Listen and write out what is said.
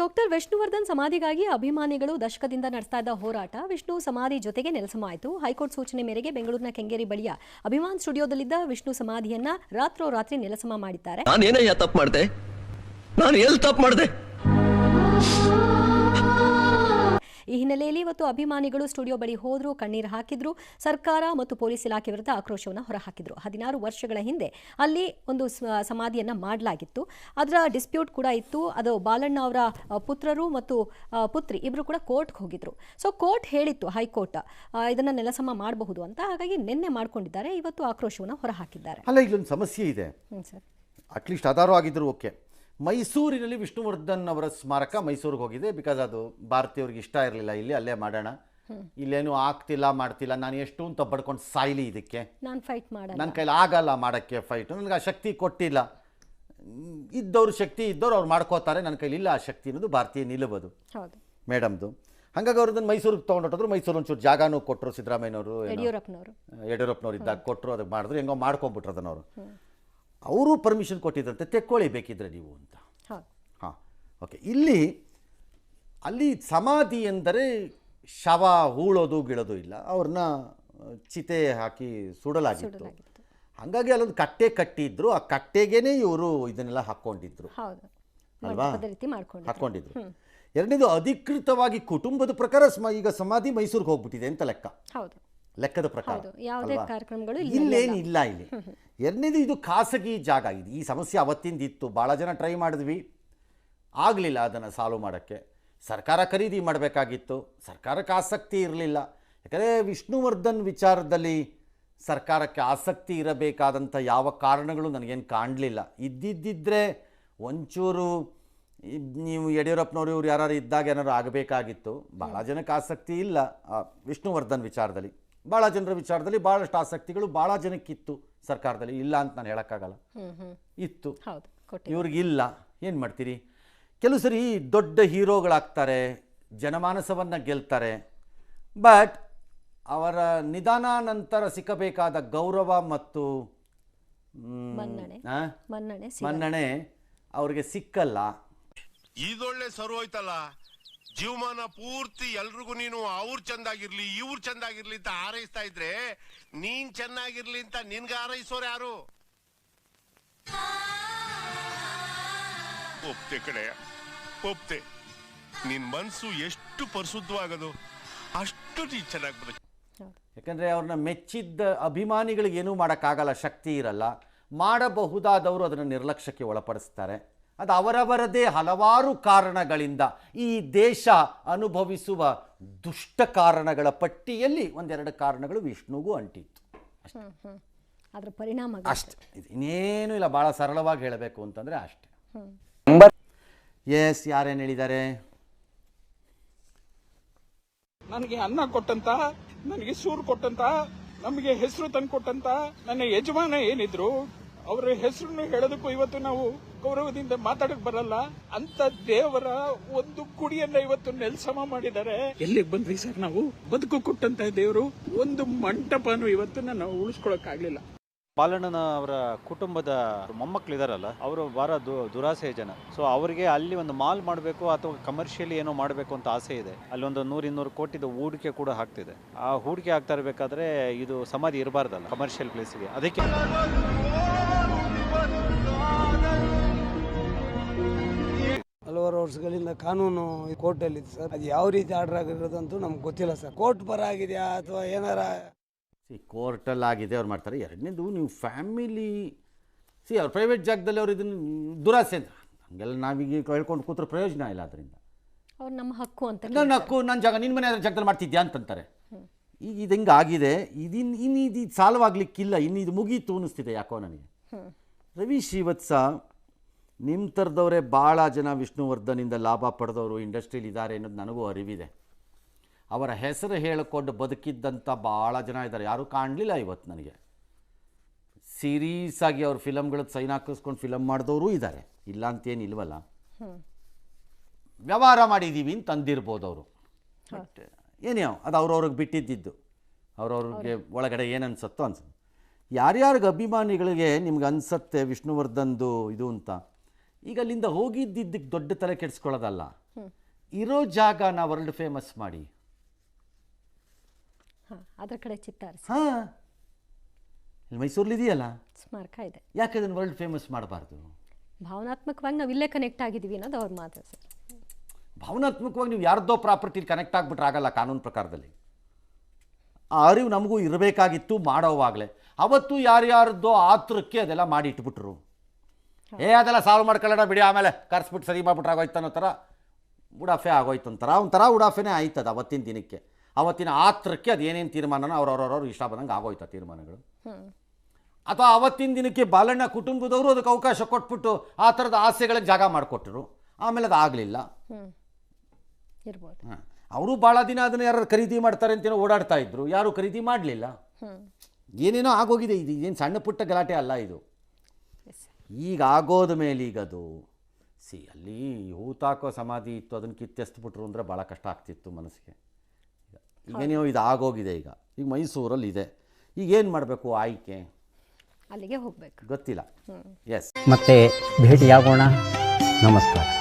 Doctor Vishnuvardhan ಸಮಾಧಿಗಾಗಿ ಅಭಿಮಾನಿಗಳು ದಶಕದಿಂದ ನಡೆಸ್ತಾ ಇದ್ದ ಹೋರಾಟ ವಿಷ್ಣು ಸಮಾಧಿ ಜೊತೆಗೆ ನೆಲಸಮ ಆಯಿತು ಹೈಕೋರ್ಟ್ ಸೂಚನೆ ಮೇರೆಗೆ ಬೆಂಗಳೂರಿನ ಕೆಂಗೇರಿ ಬಳಿಯ ಅಭಿಮಾನ್ ಸ್ಟುಡಿಯೋದಲ್ಲಿದ್ದ ವಿಷ್ಣು ಸಮಾಧಿಯನ್ನ ರಾತ್ರೋರಾತ್ರಿ ನೆಲಸಮ ಮಾಡಿದ್ದಾರೆ. ನಾನೇನಯ್ಯ ತಪ್ಪು ಮಾಡಿದೆ? ನಾನು ಎಲ್ಲಿ ತಪ್ಪು ಮಾಡ್ದೆ? ಈ ಹಿನ್ನೆಲೆಯಲ್ಲಿ ಇವತ್ತು ಅಭಿಮಾನಿಗಳು ಸ್ಟುಡಿಯೋ ಬಳಿ ಹೋದ್ರು ಕಣ್ಣೀರು ಹಾಕಿದ್ರು. ಸರ್ಕಾರ ಮತ್ತು ಪೊಲೀಸ್ ಇಲಾಖೆ ವಿರುದ್ಧ ಆಕ್ರೋಶವನ್ನು ಹೊರಹಾಕಿದ್ರು. ಹದಿನಾರು ವರ್ಷಗಳ ಹಿಂದೆ ಅಲ್ಲಿ ಒಂದು ಸಮಾಧಿಯನ್ನು ಮಾಡಲಾಗಿತ್ತು. ಅದರ ಡಿಸ್ಪ್ಯೂಟ್ ಕೂಡ ಇತ್ತು. ಅದು ಬಾಲಣ್ಣ ಅವರ ಪುತ್ರರು ಮತ್ತು ಪುತ್ರಿ ಇಬ್ಬರು ಕೂಡ ಕೋರ್ಟ್ಗೆ ಹೋಗಿದ್ರು. ಸೊ ಕೋರ್ಟ್ ಹೇಳಿತ್ತು ಹೈಕೋರ್ಟ್ ಇದನ್ನು ನೆಲಸಮ ಮಾಡಬಹುದು ಅಂತ. ಹಾಗಾಗಿ ನಿನ್ನೆ ಮಾಡ್ಕೊಂಡಿದ್ದಾರೆ. ಇವತ್ತು ಆಕ್ರೋಶವನ್ನು ಹೊರಹಾಕಿದ್ದಾರೆ. ಅಲ್ಲ ಇಲ್ಲೊಂದು ಸಮಸ್ಯೆ ಇದೆ. ಸರ್. ಅಟ್ಲೀಸ್ಟ್ ಆಧಾರ ಆಗಿದ್ರು ಓಕೆ. ಮೈಸೂರಿನಲ್ಲಿ ವಿಷ್ಣುವರ್ಧನ್ ಅವರ ಸ್ಮಾರಕ ಮೈಸೂರಿಗೆ ಹೋಗಿದೆ ಬಿಕಾಸ್ ಅದು ಭಾರತೀಯವ್ರಿಗೆ ಇಷ್ಟ ಇರಲಿಲ್ಲ. ಇಲ್ಲಿ ಅಲ್ಲೇ ಮಾಡೋಣ. ಇಲ್ಲೇನು ಆಗ್ತಿಲ್ಲ ಮಾಡ್ತಿಲ್ಲ. ನಾನು ಎಷ್ಟು ಅಂತ ಬಡ್ಕೊಂಡು ಸಾಯ್ಲಿ ಇದಕ್ಕೆ. ನಾನು ಫೈಟ್ ಮಾಡ ನನ್ನ ಕೈಲಿ ಆಗಲ್ಲ ಮಾಡೋಕ್ಕೆ ಫೈಟ್ ನನಗೆ ಆ ಶಕ್ತಿ ಕೊಟ್ಟಿಲ್ಲ. ಇದ್ದವ್ರು ಶಕ್ತಿ ಇದ್ದವ್ರು ಅವ್ರು ಮಾಡ್ಕೋತಾರೆ. ನನ್ನ ಕೈಲಿ ಇಲ್ಲ ಆ ಶಕ್ತಿ ಅನ್ನೋದು ಭಾರತೀಯ ನಿಲುವುದು. ಹೌದು. ಮೇಡಮ್ದು. ಹಂಗಾಗಿ ಅವ್ರದ್ದು ಮೈಸೂರಿಗೆ ತೊಗೊಂಡೋದ್ರು ಮೈಸೂರು ಒಂಚೂರು ಜಾಗನೂ ಕೊಟ್ಟರು ಸಿದ್ದರಾಮಯ್ಯನವರು. ಯಡಿಯೂರಪ್ಪನವರು. ಯಡಿಯೂರಪ್ಪನವ್ರು ಇದ್ದಾಗ ಕೊಟ್ಟರು ಅದಕ್ಕೆ ಮಾಡಿದ್ರು. ಹೆಂಗೋ ಮಾಡ್ಕೊಂಬಿಟ್ರು ಅದನ್ನ ಅವರು ಪರ್ಮಿಷನ್ ಕೊಟ್ಟಿದ್ದಂತೆ ತೆಕ್ಕೊಳ್ಳಿ ಬೇಕಿದ್ರೆ ನೀವು ಅಂತ. ಹಾಂ ಓಕೆ ಇಲ್ಲಿ ಅಲ್ಲಿ ಸಮಾಧಿ ಎಂದರೆ ಶವ ಹೂಳೋದು ಗಿಳೋದು ಇಲ್ಲ ಅವ್ರನ್ನ ಚಿತೆ ಹಾಕಿ ಸುಡಲಾಗಿತ್ತು. ಹಾಗಾಗಿ ಅಲ್ಲೊಂದು ಕಟ್ಟೆ ಕಟ್ಟಿದ್ರು ಆ ಕಟ್ಟೆಗೇನೆ ಇವರು ಇದನ್ನೆಲ್ಲ ಹಾಕ್ಕೊಂಡಿದ್ರು. ಅಲ್ವಾ? ಹಾಕ್ಕೊಂಡಿದ್ರು. ಎರಡನೇದು ಅಧಿಕೃತವಾಗಿ ಕುಟುಂಬದ ಪ್ರಕಾರ ಸ್ಮ ಈಗ ಸಮಾಧಿ ಮೈಸೂರಿಗೆ ಹೋಗ್ಬಿಟ್ಟಿದೆ ಅಂತ ಲೆಕ್ಕ. ಹೌದು. ಲೆಕ್ಕದ ಪ್ರಕಾರ. ಯಾವುದೇ ಕಾರ್ಯಕ್ರಮಗಳು ಇಲ್ಲಿ ಇಲ್ಲೇನು ಇಲ್ಲ ಇಲ್ಲಿ. ಎರಡನೇದು ಇದು ಖಾಸಗಿ ಜಾಗ ಇದು. ಈ ಸಮಸ್ಯೆ ಅವತ್ತಿಂದ ಇತ್ತು ಭಾಳ ಜನ ಟ್ರೈ ಮಾಡಿದ್ವಿ. ಆಗಲಿಲ್ಲ ಅದನ್ನು ಸಾಲ್ವ್ ಮಾಡೋಕ್ಕೆ. ಸರ್ಕಾರ ಖರೀದಿ ಮಾಡಬೇಕಾಗಿತ್ತು. ಸರ್ಕಾರಕ್ಕೆ ಆಸಕ್ತಿ ಇರಲಿಲ್ಲ. ಯಾಕಂದರೆ ವಿಷ್ಣುವರ್ಧನ್ ವಿಚಾರದಲ್ಲಿ ಸರ್ಕಾರಕ್ಕೆ ಆಸಕ್ತಿ ಇರಬೇಕಾದಂಥ ಯಾವ ಕಾರಣಗಳು ನನಗೇನು ಕಾಣಲಿಲ್ಲ. ಇದ್ದಿದ್ದಿದ್ರೆ ಒಂಚೂರು ನೀವು ಯಡಿಯೂರಪ್ಪನವರು ಇವ್ರು ಯಾರು ಇದ್ದಾಗ ಏನಾದ್ರು ಆಗಬೇಕಾಗಿತ್ತು. ಭಾಳ ಜನಕ್ಕೆ ಆಸಕ್ತಿ ಇಲ್ಲ ವಿಷ್ಣುವರ್ಧನ್ ವಿಚಾರದಲ್ಲಿ. ಭಾಳ ಜನರ ವಿಚಾರದಲ್ಲಿ ಭಾಳಷ್ಟು ಆಸಕ್ತಿಗಳು ಭಾಳ ಜನಕ್ಕಿತ್ತು ಸರ್ಕಾರದಲ್ಲಿ. ಇಲ್ಲ ಅಂತ ನಾನು ಹೇಳೋಕ್ಕಾಗಲ್ಲ. ಇತ್ತು. ಹೌದು ಇಲ್ಲ. ಇವ್ರಿಗಿಲ್ಲ ಏನು ಮಾಡ್ತೀರಿ? ಕೆಲವು ಸರಿ ದೊಡ್ಡ ಹೀರೋಗಳಾಗ್ತಾರೆ ಜನಮಾನಸವನ್ನು ಗೆಲ್ತಾರೆ ಬಟ್ ಅವರ ನಿಧಾನ ನಂತರ ಸಿಕ್ಕಬೇಕಾದ ಗೌರವ ಮತ್ತು ಮನ್ನಣೆ. ಅವ್ರಿಗೆ ಸಿಕ್ಕಲ್ಲ. ಇದೊಳ್ಳೆ ಸರು ಹೋಯ್ತಲ್ಲ? ಜೀವಮಾನ ಪೂರ್ತಿ ಎಲ್ರಿಗೂ ನೀನು ಅವ್ರು ಚಂದಾಗಿರ್ಲಿ, ಇವ್ರು ಚಂದಾಗಿರ್ಲಿ ಅಂತ ಹಾರೈಸ್ತಾ ಇದ್ರೆ ನೀನ್ ಚೆನ್ನಾಗಿರ್ಲಿ ಅಂತ ನಿನ್ಗೆ ಹಾರೈಸೋರು ಯಾರು? ಒಪ್ತೆ ಕಡೆ ಒಪ್ತೆ. ನಿನ್ ಮನ್ಸು ಎಷ್ಟು ಪರಿಶುದ್ಧವಾಗದು, ಅಷ್ಟು ನೀ ಚೆನ್ನಾಗಿ ಯಾಕಂದ್ರೆ ಯಾಕಂದರೆ ಅವ್ರನ್ನ ಮೆಚ್ಚಿದ್ದ ಅಭಿಮಾನಿಗಳಿಗೆ ಏನೂ ಮಾಡೋಕ್ಕಾಗಲ್ಲ, ಶಕ್ತಿ ಇರಲ್ಲ. ಮಾಡಬಹುದಾದವರು ಅದನ್ನು ನಿರ್ಲಕ್ಷ್ಯಕ್ಕೆ ಒಳಪಡಿಸ್ತಾರೆ. ಅದು ಅವರವರದೇ ಹಲವಾರು ಕಾರಣಗಳಿಂದ ಈ ದೇಶ ಅನುಭವಿಸುವ ದುಷ್ಟ ಕಾರಣಗಳ ಪಟ್ಟಿಯಲ್ಲಿ ಒಂದೆರಡು ಕಾರಣಗಳು ವಿಷ್ಣುಗೂ ಅಂಟಿತ್ತು. ಅದರ ಪರಿಣಾಮ ಅಷ್ಟೆ. ಇನ್ನೇನು ಇಲ್ಲ ಭಾಳ ಸರಳವಾಗಿ ಹೇಳಬೇಕು ಅಂತಂದ್ರೆ ಅಷ್ಟೆ. ಎಸ್ ಯಾರೇನು ಹೇಳಿದ್ದಾರೆ ನನಗೆ ಅನ್ನ ಕೊಟ್ಟಂತ ನನಗೆ ಸೂರು ಕೊಟ್ಟಂತ ನಮಗೆ ಹೆಸರು ತಂದು ಕೊಟ್ಟಂತ ನನ್ನ ಯಜಮಾನ ಏನಿದ್ರು ಅವರ ಹೆಸರನ್ನು ಹೇಳೋದಕ್ಕೂ ಇವತ್ತು ನಾವು ಗೌರವದಿಂದ ಮಾತಾಡಕ್ ಬರಲ್ಲ. ಅಂತ ದೇವರ ಒಂದು ಕುಡಿಯನ್ನ ಇವತ್ತು ನೆಲ್ಸಮ ಮಾಡಿದ್ದಾರೆ. ಎಲ್ಲಿಗೆ ಬಂದ್ವಿ ಸರ್ ನಾವು? ಬದುಕು ಕೊಟ್ಟಂತ ದೇವರು ಒಂದು ಮಂಟಪನು ಇವತ್ತು ನಾವು ಉಳಿಸ್ಕೊಳಕ್ ಆಗ್ಲಿಲ್ಲ. ಬಾಲಣ್ಣನ ಅವರ ಕುಟುಂಬದ ಮೊಮ್ಮಕ್ಕಳಿದಾರಲ್ಲ, ಅವರು ಬಹಳ ದು ದುರಾಸೆಯ ಜನ. ಸೊ ಅವರಿಗೆ ಅಲ್ಲಿ ಒಂದು ಮಾಲ್ ಮಾಡಬೇಕು ಅಥವಾ ಕಮರ್ಷಿಯಲಿ ಏನೋ ಮಾಡಬೇಕು ಅಂತ ಆಸೆ ಇದೆ. ಅಲ್ಲಿ ಒಂದು ನೂರು ಇನ್ನೂರು ಕೋಟಿದ ಹೂಡಿಕೆ ಕೂಡ ಹಾಕ್ತಿದೆ ಆ ಹೂಡಿಕೆ ಆಗ್ತಾ ಇರಬೇಕಾದ್ರೆ ಇದು ಸಮಾಧಿ ಇರಬಾರ್ದಲ್ಲ ಕಮರ್ಷಿಯಲ್ ಪ್ಲೇಸಿಗೆ ಅದಕ್ಕೆ ವರ್ಷಗಳಿಂದ ಕಾನೂನು ಕೋರ್ಟಲ್ಲಿ ಸರ್. ಅದು ಯಾವ ರೀತಿ ಆರ್ಡರ್ ಆಗಿರೋದಂತೂ ನಮ್ಗೆ ಗೊತ್ತಿಲ್ಲ ಸರ್. ಕೋರ್ಟ್ ಪರ ಆಗಿದೆಯಾ ಅಥವಾ ಏನಾರ? ಸಿ ಕೋರ್ಟಲ್ಲಿ ಆಗಿದೆ ಅವ್ರು ಮಾಡ್ತಾರೆ. ಎರಡನೇದು ನೀವು ಫ್ಯಾಮಿಲಿ ಸಿ ಅವ್ರು ಪ್ರೈವೇಟ್ ಜಾಗದಲ್ಲಿ ಅವ್ರು ಇದನ್ನು ದುರಾಸೆ ಅಂತ. ಹಂಗೆಲ್ಲ ನಾವೀಗ ಹೇಳ್ಕೊಂಡು ಕೂತ್ರೆ ಪ್ರಯೋಜನ ಇಲ್ಲ ಅದರಿಂದ. ಅವ್ರು ನಮ್ಮ ಹಕ್ಕು ಅಂತ ನನ್ನ ಹಕ್ಕು ನನ್ನ ಜಾಗ ನಿನ್ನ ಮನೆ ಜಾಗದಲ್ಲಿ ಮಾಡ್ತಿದ್ಯಾ ಅಂತಂತಾರೆ. ಈಗ ಇದು ಹೆಂಗೆ ಆಗಿದೆ ಇದಿನ್ ಇನ್ನು ಇದು ಸಾಲ್ವ್ ಆಗ್ಲಿಕ್ಕಿಲ್ಲ ಇನ್ನು ಇದು ಮುಗೀತು ಅನ್ನಿಸ್ತಿದೆ ಯಾಕೋ ನನಗೆ. ರವಿ ಶ್ರೀವತ್ಸ ನಿಮ್ಮ ಥರದವರೇ ಭಾಳ ಜನ ವಿಷ್ಣುವರ್ಧನಿಂದ ಲಾಭ ಪಡೆದವರು ಇಂಡಸ್ಟ್ರೀಲಿ ಇದ್ದಾರೆ ಅನ್ನೋದು ನನಗೂ ಅರಿವಿದೆ. ಅವರ ಹೆಸರು ಹೇಳಿಕೊಂಡು ಬದುಕಿದ್ದಂಥ ಭಾಳ ಜನ ಇದ್ದಾರೆ ಯಾರೂ ಕಾಣಲಿಲ್ಲ ಇವತ್ತು ನನಗೆ. ಸೀರೀಸ್ ಆಗಿ ಅವ್ರ ಫಿಲಮ್ಗಳದ್ದು ಸೈನ್ ಹಾಕಿಸ್ಕೊಂಡು ಫಿಲಮ್ ಮಾಡಿದವರು ಇದ್ದಾರೆ ಇಲ್ಲ ಅಂತೇನು ಇಲ್ವಲ್ಲ ವ್ಯವಹಾರ ಮಾಡಿದ್ದೀವಿ ಅಂತ ಅಂದಿರ್ಬೋದು ಅವರು. ಬಟ್ ಏನೇ ಅದು ಅವ್ರವ್ರಿಗೆ ಬಿಟ್ಟಿದ್ದಿದ್ದು. ಅವ್ರವ್ರಿಗೆ ಒಳಗಡೆ ಏನು ಅನ್ಸುತ್ತೋ ಅನ್ಸುತ್ತೆ. ಯಾರ್ಯಾರಿಗೆ ಅಭಿಮಾನಿಗಳಿಗೆ ನಿಮ್ಗೆ ಅನ್ಸತ್ತೆ ವಿಷ್ಣುವರ್ಧನ್ದು ಇದು ಅಂತ? ಈಗ ಅಲ್ಲಿಂದ ಹೋಗಿದ್ದಿದ್ದಕ್ಕೆ ದೊಡ್ಡ ತಲೆ ಕೆಡಿಸ್ಕೊಳ್ಳೋದಲ್ಲ. ಇರೋ ಜಾಗನ ವರ್ಲ್ಡ್ ಫೇಮಸ್ ಮಾಡಿ. ಅದರ ಕಡೆ ಚಿತ್ತಾರಿಸಿ. ಹಾಂ. ಇಲ್ಲಿ ಮೈಸೂರಲ್ಲಿ ಇದೆಯಲ್ಲ? ಸ್ಮಾರಕ ಇದೆ. ಯಾಕೆ ಅದನ್ನು ವರ್ಲ್ಡ್ ಫೇಮಸ್ ಮಾಡಬಾರ್ದು? ಭಾವನಾತ್ಮಕವಾಗಿ ನಾವು ಇಲ್ಲೇ ಕನೆಕ್ಟ್ ಆಗಿದ್ದೀವಿ ಅನ್ನೋದು ಅವ್ರ ಮಾತು ಸರ್. ಭಾವನಾತ್ಮಕವಾಗಿ ನೀವು ಯಾರ್ದೋ ಪ್ರಾಪರ್ಟಿಲಿ ಕನೆಕ್ಟ್ ಆಗಿಬಿಟ್ರೆ ಆಗಲ್ಲ ಕಾನೂನು ಪ್ರಕಾರದಲ್ಲಿ. ಆ ಅರಿವು ನಮಗೂ ಇರಬೇಕಾಗಿತ್ತು ಮಾಡೋವಾಗಲೇ. ಅವತ್ತು ಯಾರ್ಯಾರದ್ದೋ ಆತುರಕ್ಕೆ ಅದೆಲ್ಲ ಮಾಡಿ ಇಟ್ಬಿಟ್ರು ಏ ಅದೆಲ್ಲ ಸಾಲ್ವ್ ಮಾಡ್ಕೊಳ್ಳೋಣ ಬಿಡಿ ಆಮೇಲೆ ಕರ್ಸ್ಬಿಟ್ಟು ಸರಿ ಮಾಡ್ಬಿಟ್ರೆ ಆಗೋಯ್ತು ಅನ್ನೋ ಥರ ಉಡಾಫೆ ಆಗೋಯ್ತು ಒಂಥರ ಒಂಥರ ಉಡಾಫೆನೇ ಆಯ್ತದ ಅವತ್ತಿನ ದಿನಕ್ಕೆ. ಅವತ್ತಿನ ಆತ್ರಕ್ಕೆ ಅದು ಏನೇನು ತೀರ್ಮಾನನೋ ಅವ್ರವ್ರವ್ರವ್ರು ಇಷ್ಟ ಬಂದಂಗೆ ಆಗೋಯ್ತು ಆ ತೀರ್ಮಾನಗಳು. ಅಥವಾ ಅವತ್ತಿನ ದಿನಕ್ಕೆ ಬಾಲಣ್ಣ ಕುಟುಂಬದವರು ಅದಕ್ಕೆ ಅವಕಾಶ ಕೊಟ್ಬಿಟ್ಟು ಆ ಥರದ ಆಸೆಗಳಿಗೆ ಜಾಗ ಮಾಡಿಕೊಟ್ರು. ಆಮೇಲೆ ಅದು ಆಗಲಿಲ್ಲ. ಇರ್ಬೋದು. ಅವರು ಭಾಳ ದಿನ ಅದನ್ನು ಯಾರು ಖರೀದಿ ಮಾಡ್ತಾರೆ ಅಂತೇನೋ ಓಡಾಡ್ತಾ ಇದ್ರು. ಯಾರು ಖರೀದಿ ಮಾಡಲಿಲ್ಲ. ಏನೇನೋ ಆಗೋಗಿದೆ. ಇದು ಏನು ಸಣ್ಣ ಪುಟ್ಟ ಗಲಾಟೆ ಅಲ್ಲ ಇದು. ಈಗ ಆಗೋದ ಮೇಲೆ ಈಗ ಅದು ಸಿ ಅಲ್ಲಿ ಹೂತಾಕೋ ಸಮಾಧಿ ಇತ್ತು ಅದನ್ನು ಕಿತ್ತೆಸ್ಬಿಟ್ರು ಅಂದರೆ ಭಾಳ ಕಷ್ಟ ಆಗ್ತಿತ್ತು ಮನಸ್ಸಿಗೆ. ಈಗೇನೋ ಇದು ಆಗೋಗಿದೆ ಈಗ. ಈಗ ಮೈಸೂರಲ್ಲಿ ಇದೆ. ಈಗ ಏನು ಮಾಡಬೇಕು ಆಯ್ಕೆ? ಅಲ್ಲಿಗೆ ಹೋಗಬೇಕು. ಗೊತ್ತಿಲ್ಲ. ಎಸ್ ಮತ್ತೆ ಭೇಟಿಯಾಗೋಣ. ನಮಸ್ಕಾರ.